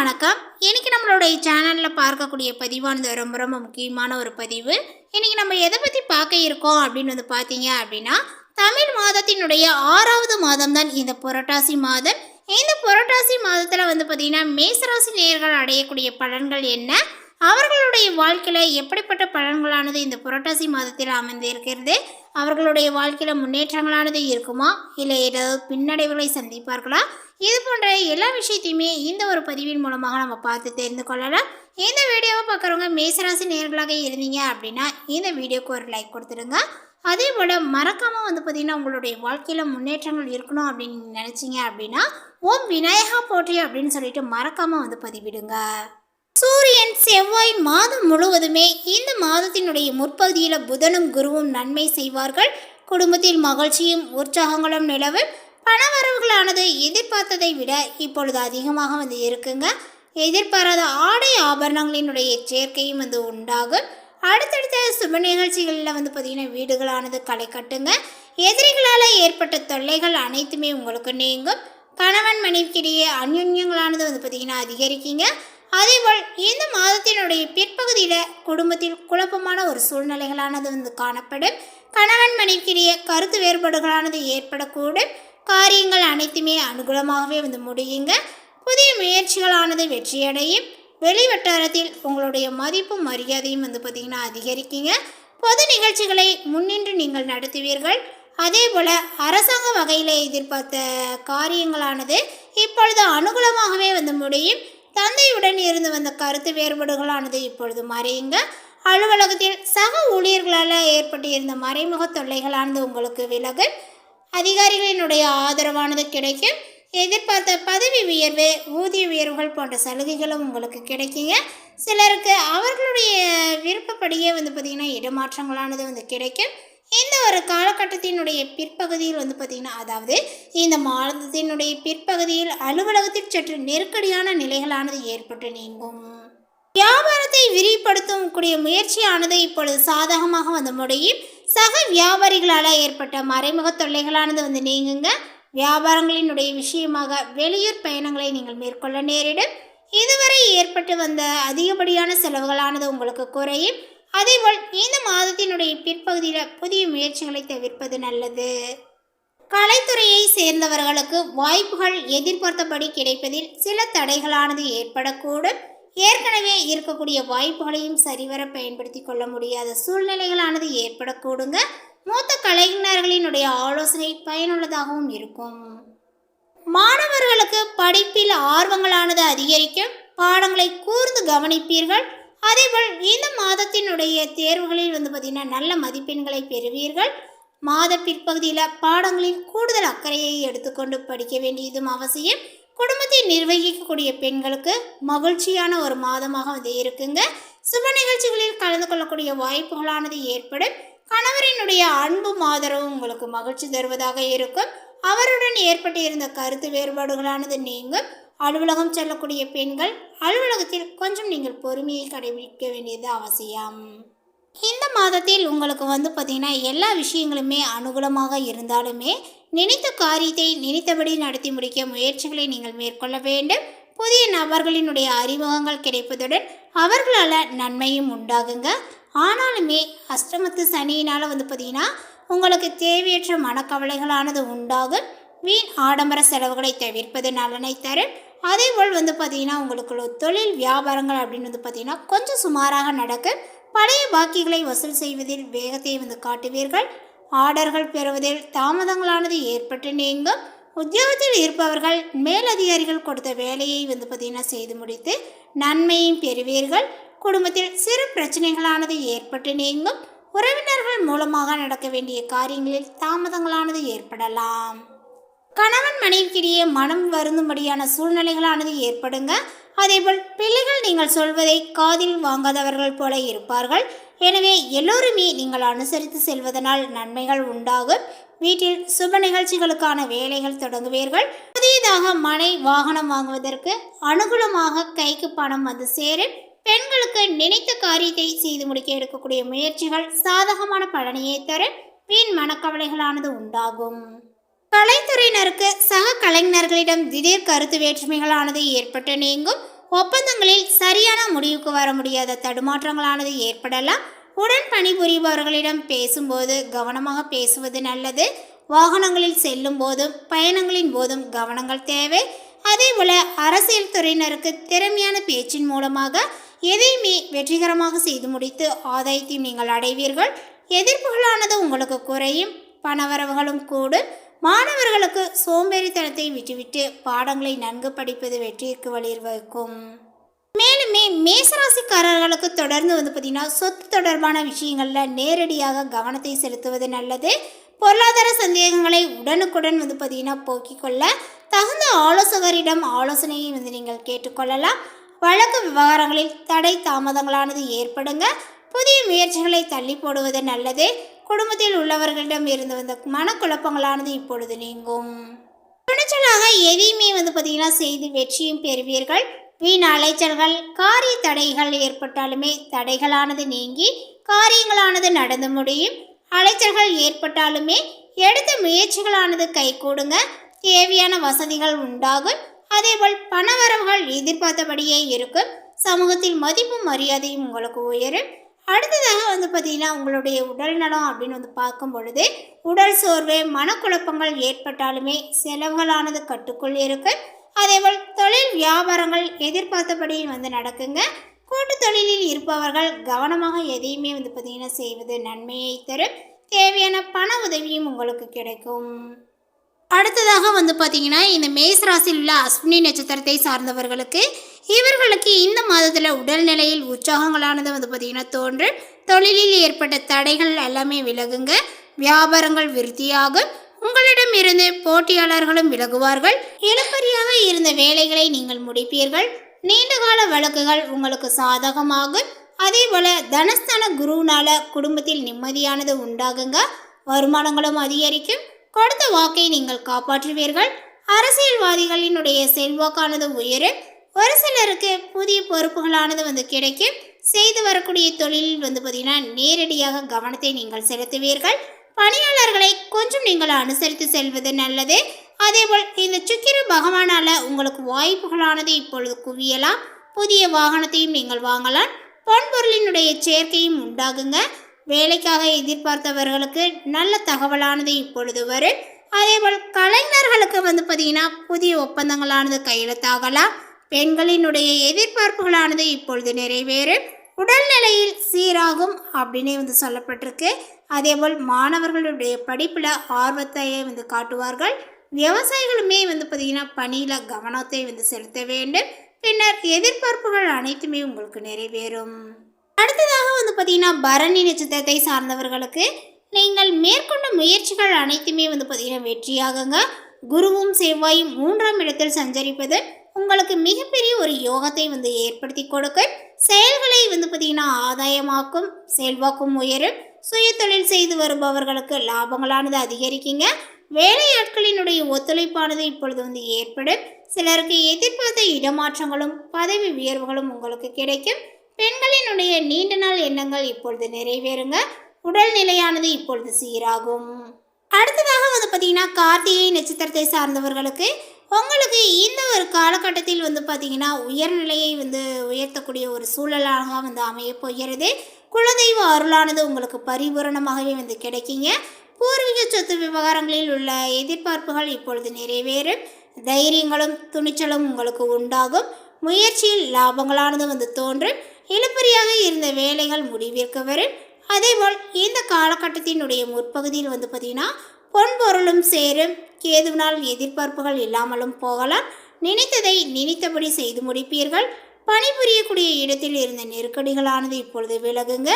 வணக்கம். இன்னைக்கு நம்மளுடைய சேனலில் பார்க்கக்கூடிய பதிவானது ரொம்ப ரொம்ப முக்கியமான ஒரு பதிவு. இன்றைக்கி நம்ம எதை பற்றி பார்க்க இருக்கோம் அப்படின்னு வந்து பார்த்தீங்க அப்படின்னா தமிழ் மாதத்தினுடைய ஆறாவது மாதம் தான் இந்த புரட்டாசி மாதம். இந்த புரட்டாசி மாதத்தில் வந்து பார்த்திங்கன்னா மேசராசி நேயர்கள் அடையக்கூடிய பலன்கள் என்ன? அவர்களுடைய வாழ்க்கையில் எப்படிப்பட்ட பலன்களானது இந்த புரட்டாசி மாதத்தில் அமைந்திருக்கிறது? அவர்களுடைய வாழ்க்கையில் முன்னேற்றங்களானது இருக்குமா? இல்லை ஏதாவது பின்னடைவுகளை சந்திப்பார்களா? இது போன்ற எல்லா விஷயத்தையுமே இந்த ஒரு பதிவின் மூலமாக நம்ம பார்த்து தெரிந்து கொள்ளலாம். இந்த வீடியோவை பார்க்குறவங்க மேசராசி நேர்களாக இருந்தீங்க அப்படின்னா இந்த வீடியோக்கு ஒரு லைக் கொடுத்துருங்க அதே போல் மறக்காமல் வந்து பார்த்திங்கன்னா உங்களுடைய வாழ்க்கையில் முன்னேற்றங்கள் இருக்கணும் அப்படின்னு நினச்சிங்க அப்படின்னா ஓம் விநாயகா போற்றி அப்படின்னு சொல்லிட்டு மறக்காமல் வந்து பதிவிடுங்க. சூரியன் செவ்வாய் மாதம் முழுவதுமே இந்த மாதத்தினுடைய முற்பகுதியில் புதனும் குருவும் நன்மை செய்வார்கள். குடும்பத்தில் மகிழ்ச்சியும் உற்சாகங்களும் நிலவும். பணவரவுகளானது எதிர்பார்த்ததை விட இப்பொழுது அதிகமாக வந்து இருக்குங்க. எதிர்பாராத ஆடை ஆபரணங்களினுடைய சேர்க்கையும் வந்து உண்டாகும். அடுத்தடுத்த சுப நிகழ்ச்சிகளில் வந்து பார்த்திங்கன்னா வீடுகளானது களை கட்டுங்க எதிரிகளால் ஏற்பட்ட தொல்லைகள் அனைத்துமே உங்களுக்கு நீங்கும். கணவன் மனைவிக்கிடையே அந்யுன்யங்களானது வந்து பார்த்திங்கன்னா அதிகரிக்குங்க. அதேபோல் இந்த மாதத்தினுடைய பிற்பகுதியில் குடும்பத்தில் குழப்பமான ஒரு சூழ்நிலைகளானது வந்து காணப்படும். கணவன் மனைவிக்கிடையே கருத்து வேறுபாடுகளானது ஏற்படக்கூடும். காரியங்கள் அனைத்துமே அனுகூலமாகவே வந்து முடியுங்க. புதிய முயற்சிகளானது வெற்றியடையும். வெளி வட்டாரத்தில் உங்களுடைய மதிப்பும் மரியாதையும் வந்து பார்த்திங்கன்னா அதிகரிக்குங்க. பொது நிகழ்ச்சிகளை முன்னின்று நீங்கள் நடத்துவீர்கள். அதே போல் அரசாங்க வகையில் எதிர்பார்த்த காரியங்களானது இப்பொழுது அனுகூலமாகவே வந்து முடியும். தந்தையுடன் இருந்து வந்த கருத்து வேறுபாடுகளானது இப்பொழுது மறையுங்க. அலுவலகத்தில் சக ஊழியர்களால் ஏற்பட்டு இருந்த மறைமுக தொல்லைகளானது உங்களுக்கு விலகு. அதிகாரிகளினுடைய ஆதரவானது கிடைக்கும். எதிர்பார்த்த பதவி உயர்வு ஊதிய உயர்வுகள் போன்ற சலுகைகளும் உங்களுக்கு கிடைக்குங்க. சிலருக்கு அவர்களுடைய விருப்பப்படியே வந்து பார்த்திங்கன்னா இடமாற்றங்களானது வந்து கிடைக்கும். இந்த ஒரு காலகட்டத்தினுடைய பிற்பகுதியில் வந்து பார்த்திங்கன்னா அதாவது இந்த மாதத்தினுடைய பிற்பகுதியில் அலுவலகத்தில் சற்று நெருக்கடியான நிலைகளானது ஏற்பட்டு நீங்கும். வியாபாரத்தை விரிவுபடுத்தும் கூடிய முயற்சியானது இப்பொழுது சாதகமாக வந்து முடியும். சக வியாபாரிகளால் ஏற்பட்ட மறைமுக தொல்லைகளானது வந்து நீங்குங்க. வியாபாரங்களினுடைய விஷயமாக வெளியூர் பயணங்களை நீங்கள் மேற்கொள்ள நேரிடும். இதுவரை ஏற்பட்டு வந்த அதிகப்படியான செலவுகளானது உங்களுக்கு குறையும். அதேபோல் இந்த மாதத்தினுடைய பிற்பகுதியில் புதிய முயற்சிகளை தவிர்ப்பது நல்லது. கலைத்துறையை சேர்ந்தவர்களுக்கு வாய்ப்புகள் எதிர்பார்த்தபடி கிடைப்பதில் சில தடைகளானது ஏற்படக்கூடும். ஏற்கனவே இருக்கக்கூடிய வாய்ப்புகளையும் சரிவர பயன்படுத்தி கொள்ள முடியாத சூழ்நிலைகளானது ஏற்படக்கூடுங்க. மூத்த கலைஞர்களினுடைய ஆலோசனை பயனுள்ளதாகவும் இருக்கும். மாணவர்களுக்கு படிப்பில் ஆர்வங்களானது அதிகரிக்கும். பாடங்களை கூர்ந்து கவனிப்பீர்கள். அதேபோல் இந்த மாதத்தினுடைய தேர்வுகளில் வந்து பார்த்திங்கன்னா நல்ல மதிப்பெண்களை பெறுவீர்கள். மாத பிற்பகுதியில் பாடங்களில் கூடுதல் அக்கறையை எடுத்துக்கொண்டு படிக்க வேண்டியதும் அவசியம். குடும்பத்தை நிர்வகிக்கக்கூடிய பெண்களுக்கு மகிழ்ச்சியான ஒரு மாதமாக வந்து இருக்குங்க. சுப நிகழ்ச்சிகளில் கலந்து கொள்ளக்கூடிய வாய்ப்புகளானது ஏற்படும். கணவரினுடைய அன்பும் ஆதரவும் உங்களுக்கு மகிழ்ச்சி தருவதாக இருக்கும். அவருடன் ஏற்பட்டு இருந்த கருத்து வேறுபாடுகளானது நீங்கும். அலுவலகம் செல்லக்கூடிய பெண்கள் அலுவலகத்தில் கொஞ்சம் நீங்கள் பொறுமையை கடைபிடிக்க வேண்டியது அவசியம். இந்த மாதத்தில் உங்களுக்கு வந்து பார்த்திங்கன்னா எல்லா விஷயங்களுமே அனுகூலமாக இருந்தாலுமே நினைத்த காரியத்தை நினைத்தபடி நடத்தி முடிக்க முயற்சிகளை நீங்கள் மேற்கொள்ள வேண்டும். புதிய நபர்களினுடைய அறிமுகங்கள் கிடைப்பதுடன் அவர்களால் நன்மையும் உண்டாகுங்க. ஆனாலுமே அஷ்டமத்து சனியினால் வந்து பார்த்திங்கன்னா உங்களுக்கு தேவையற்ற மனக்கவலைகளானது உண்டாகும். வீண் ஆடம்பர செலவுகளை தவிர்ப்பது நலனை தரும். அதேபோல் வந்து பார்த்திங்கன்னா உங்களுக்கு தொழில் வியாபாரங்கள் அப்படின்னு வந்து பார்த்திங்கன்னா கொஞ்சம் சுமாராக நடக்கும் பழைய பாக்கிகளை வசூல் செய்வதில் வேகத்தை வந்து காட்டுவீர்கள். ஆர்டர்கள் பெறுவதில் தாமதங்களானது ஏற்பட்டு நீங்கும். உத்தியோகத்தில் இருப்பவர்கள் மேலதிகாரிகள் கொடுத்த வேலையை வந்து பார்த்திங்கன்னா செய்து முடித்து நன்மையும் பெறுவீர்கள். குடும்பத்தில் சிறு பிரச்சனைகளானது ஏற்பட்டு நீங்கும். உறவினர்கள் மூலமாக நடக்க வேண்டிய காரியங்களில் தாமதங்களானது ஏற்படலாம். கணவன் மனைவிக்கிடையே மனம் வருந்தும்படியான சூழ்நிலைகளானது ஏற்படுங்க. அதேபோல் பிள்ளைகள் நீங்கள் சொல்வதை காதில் வாங்காதவர்கள் போல இருப்பார்கள். எனவே எல்லோருமே நீங்கள் அனுசரித்து செல்வதனால் நன்மைகள் உண்டாகும். வீட்டில் சுப நிகழ்ச்சிகளுக்கான வேலைகள் தொடங்குவீர்கள். புதியதாக மனை வாகனம் வாங்குவதற்கு அனுகூலமாக கைக்கு பணம் வந்து சேரும். பெண்களுக்கு நினைத்த காரியத்தை செய்து முடிக்க எடுக்கக்கூடிய முயற்சிகள் சாதகமான பலனையை தரும். வீண் மனக்கவலைகளானது உண்டாகும். கலைத்துறையினருக்கு சக கலைஞர்களிடம் திடீர் கருத்து வேற்றுமைகளானது ஏற்பட்டு நீங்கும். ஒப்பந்தங்களில் சரியான முடிவுக்கு வர முடியாத தடுமாற்றங்களானது ஏற்படலாம். உடன் பணிபுரிபவர்களிடம் பேசும்போது கவனமாக பேசுவது நல்லது. வாகனங்களில் செல்லும் போதும் பயணங்களின் போதும் கவனங்கள் தேவை. அதேபோல அரசியல் துறையினருக்கு திறமையான பேச்சின் மூலமாக எதையுமே வெற்றிகரமாக செய்து முடித்து ஆதாயத்தையும் நீங்கள் அடைவீர்கள். எதிர்ப்புகளானது உங்களுக்கு குறையும் பணவரவுகளும் கூடும். மாணவர்களுக்கு சோம்பேறித்தனத்தை விட்டுவிட்டு பாடங்களை நன்கு படிப்பது வெற்றிக்கு வழிவகுக்கும். மேலுமே மேசராசிக்காரர்களுக்கு தொடர்ந்து வந்து பார்த்திங்கன்னா சொத்து தொடர்பான விஷயங்களில் நேரடியாக கவனத்தை செலுத்துவது நல்லது. பொருளாதார சந்தேகங்களை உடனுக்குடன் வந்து பார்த்திங்கன்னா போக்கிக் கொள்ள தகுந்த ஆலோசகரிடம் ஆலோசனையை வந்து நீங்கள் கேட்டுக்கொள்ளலாம். வழக்கு விவகாரங்களில் தடை தாமதங்களானது ஏற்படுங்க. புதிய முயற்சிகளை தள்ளி போடுவது நல்லது. குடும்பத்தில் உள்ளவர்களிடம் இருந்து வந்த மனக்குழப்பங்களானது இப்பொழுது நீங்கும். துணிச்சலாக எதையுமே வந்து பார்த்தீங்கன்னா செய்து வெற்றியும் பெறுவீர்கள். வீண் அலைச்சல்கள் காரிய தடைகள் ஏற்பட்டாலுமே தடைகளானது நீங்கி காரியங்களானது நடந்து முடியும். அலைச்சல்கள் ஏற்பட்டாலுமே எடுத்த முயற்சிகளானது கைகூடுங்க. தேவையான வசதிகள் உண்டாகும். அதேபோல் பணவரவுகள் எதிர்பார்த்தபடியே இருக்கும். சமூகத்தில் மதிப்பும் மரியாதையும் உங்களுக்கு உயரும். அடுத்ததாக வந்து பார்த்திங்கன்னா உங்களுடைய உடல் நலம் அப்படின்னு வந்து பார்க்கும் பொழுது உடல் சோர்வு மனக்குழப்பங்கள் ஏற்பட்டாலுமே செலவுகளானது கட்டுக்குள் இருக்கு. அதேபோல் தொழில் வியாபாரங்கள் எதிர்பார்த்தபடி வந்து நடக்குங்க. கூட்டு தொழிலில் இருப்பவர்கள் கவனமாக எதையுமே வந்து பார்த்தீங்கன்னா செய்வது நன்மையை தரும். தேவையான பண உதவியும் உங்களுக்கு கிடைக்கும். அடுத்ததாக வந்து பார்த்தீங்கன்னா இந்த மேஸ் ராசியில் உள்ள அஸ்வினி நட்சத்திரத்தை சார்ந்தவர்களுக்கு இவர்களுக்கு இந்த மாதத்தில் உடல்நிலையில் உற்சாகங்களானது வந்து பார்த்தீங்கன்னா தோன்று தொழிலில் ஏற்பட்ட தடைகள் எல்லாமே விலகுங்க. வியாபாரங்கள் விருத்தியாகும் உங்களிடம் இருந்து போட்டியாளர்களும் விலகுவார்கள். இழுப்பறியாக இருந்த வேலைகளை நீங்கள் முடிப்பீர்கள். நீண்டகால வழக்குகள் உங்களுக்கு சாதகமாகும். அதே போல தனஸ்தான குருவினால குடும்பத்தில் நிம்மதியானது உண்டாகுங்க. வருமானங்களும் அதிகரிக்கும். கொடுத்த வாக்கை நீங்கள் காப்பாற்றுவீர்கள். அரசியல்வாதிகளினுடைய செல்வாக்கானது உயரும். ஒரு சிலருக்கு புதிய பொறுப்புகளானது வந்து கிடைக்கும். செய்து வரக்கூடிய தொழிலில் வந்து பார்த்தீங்கன்னா நேரடியாக கவனத்தை நீங்கள் செலுத்துவீர்கள். பணியாளர்களை கொஞ்சம் நீங்கள் அனுசரித்து செல்வது நல்லது. அதேபோல் இந்த சுக்கிர பகவானால உங்களுக்கு வாய்ப்புகளானது இப்பொழுது குவியலாம். புதிய வாகனத்தையும் நீங்கள் வாங்கலாம். பொன்பொருளினுடைய சேர்க்கையும் உண்டாகுங்க. வேலைக்காக எதிர்பார்த்தவர்களுக்கு நல்ல தகவலானது இப்பொழுது வரும். அதேபோல் கலைஞர்களுக்கு வந்து பார்த்தீங்கன்னா புதிய ஒப்பந்தங்களானது கையெழுத்தாகலாம். பெண்களினுடைய எதிர்பார்ப்புகளானது இப்பொழுது நிறைவேறும் உடல்நிலையில் சீராகும் அப்படின்னே வந்து சொல்லப்பட்டிருக்கு. அதேபோல் மாணவர்களுடைய படிப்பில் ஆர்வத்தையே வந்து காட்டுவார்கள். விவசாயிகளுமே வந்து பார்த்திங்கன்னா பணியில் கவனத்தை வந்து செலுத்த வேண்டும். பின்னர் எதிர்பார்ப்புகள் அனைத்துமே உங்களுக்கு நிறைவேறும். அடுத்ததாக வந்து பார்த்தீங்கன்னா பரணி நட்சத்திரத்தை சார்ந்தவர்களுக்கு நீங்கள் மேற்கொண்ட முயற்சிகள் அனைத்துமே வந்து பார்த்தீங்கன்னா வெற்றியாகுங்க. குருவும் செவ்வாயும் மூன்றாம் இடத்தில் சஞ்சரிப்பது உங்களுக்கு மிகப்பெரிய ஒரு யோகத்தை வந்து ஏற்படுத்தி கொடுக்கும். செயல்களை வந்து பார்த்தீங்கன்னா ஆதாயமாக்கும் செல்வாக்கும் உயரும். சுய தொழில் செய்து வருபவர்களுக்கு லாபங்களானது அதிகரிக்குங்க. வேலையாட்களினுடைய ஒத்துழைப்பானது இப்பொழுது வந்து ஏற்படும். சிலருக்கு எதிர்பார்த்த இடமாற்றங்களும் பதவி உயர்வுகளும் உங்களுக்கு கிடைக்கும். பெண்களினுடைய நீண்ட நாள் எண்ணங்கள் இப்பொழுது நிறைவேறுங்க. உடல்நிலையானது இப்பொழுது சீராகும். அடுத்ததாக வந்து பார்த்தீங்கன்னா கார்த்திகை நட்சத்திரத்தை சார்ந்தவர்களுக்கு உங்களுக்கு இந்த ஒரு காலகட்டத்தில் வந்து பார்த்தீங்கன்னா உயர்நிலையை வந்து உயர்த்தக்கூடிய ஒரு சூழலாக வந்து அமையப் போகிறது. குலதெய்வ அருளானது உங்களுக்கு பரிபூரணமாகவே வந்து கிடைக்குங்க. பூர்வீக சொத்து விவகாரங்களில் உள்ள எதிர்பார்ப்புகள் இப்பொழுது நிறைவேறும். தைரியங்களும் துணிச்சலும் உங்களுக்கு உண்டாகும். முயற்சியில் லாபங்களானது வந்து தோன்றும். இழுபறியாக இருந்த வேலைகள் முடிவிற்கு வரும். அதேபோல் இந்த காலகட்டத்தினுடைய முற்பகுதியில் வந்து பார்த்திங்கன்னா பொன்பொருளும் சேரும். கேதுவினால் எதிர்பார்ப்புகள் இல்லாமலும் போகலாம். நினைத்ததை நினைத்தபடி செய்து முடிப்பீர்கள். பணிபுரியக்கூடிய இடத்தில் இருந்த நெருக்கடிகளானது இப்பொழுது விலகுங்க.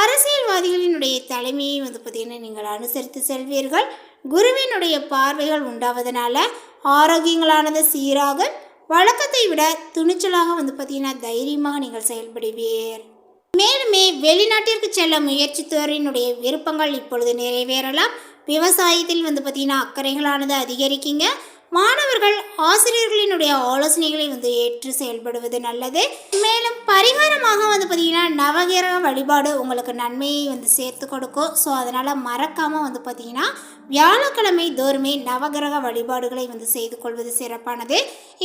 அரசியல்வாதிகளினுடைய தலைமையை வந்து பார்த்திங்கன்னா நீங்கள் அனுசரித்து செல்வீர்கள். குருவினுடைய பார்வைகள் உண்டாவதனால ஆரோக்கியங்களானது சீராக வழக்கத்தை விட துணிச்சலாக வந்து பார்த்தீங்கன்னா தைரியமாக நீங்கள் செயல்படுவீர். மேலுமே வெளிநாட்டிற்கு செல்ல முயற்சித்தோரினுடைய விருப்பங்கள் இப்பொழுது நிறைவேறலாம். விவசாயத்தில் வந்து பார்த்திங்கன்னா அக்கறைகளானது அதிகரிக்குங்க. மாணவர்கள் ஆசிரியர்களினுடைய ஆலோசனைகளை வந்து ஏற்று செயல்படுவது நல்லது. மேலும் பரிகாரமாக வந்து பார்த்திங்கன்னா நவகிரக வழிபாடு உங்களுக்கு நன்மையை வந்து சேர்த்து கொடுக்கும். ஸோ அதனால் மறக்காமல் வந்து பார்த்திங்கன்னா வியாழக்கிழமை தோறுமே நவகிரக வழிபாடுகளை வந்து செய்து கொள்வது சிறப்பானது.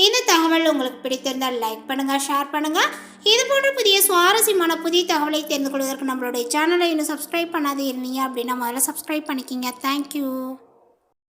இந்த தகவல் உங்களுக்கு பிடித்திருந்தால் லைக் பண்ணுங்கள் ஷேர் பண்ணுங்கள் இது போன்ற புதிய சுவாரஸ்யமான புதிய தகவலை தெரிந்து கொள்வதற்கு நம்மளுடைய சேனலை இன்னும் சப்ஸ்கிரைப் பண்ணாது இருந்தீங்க அப்படின்னா முதல்ல சப்ஸ்கிரைப் பண்ணிக்கிங்க. தேங்க்யூ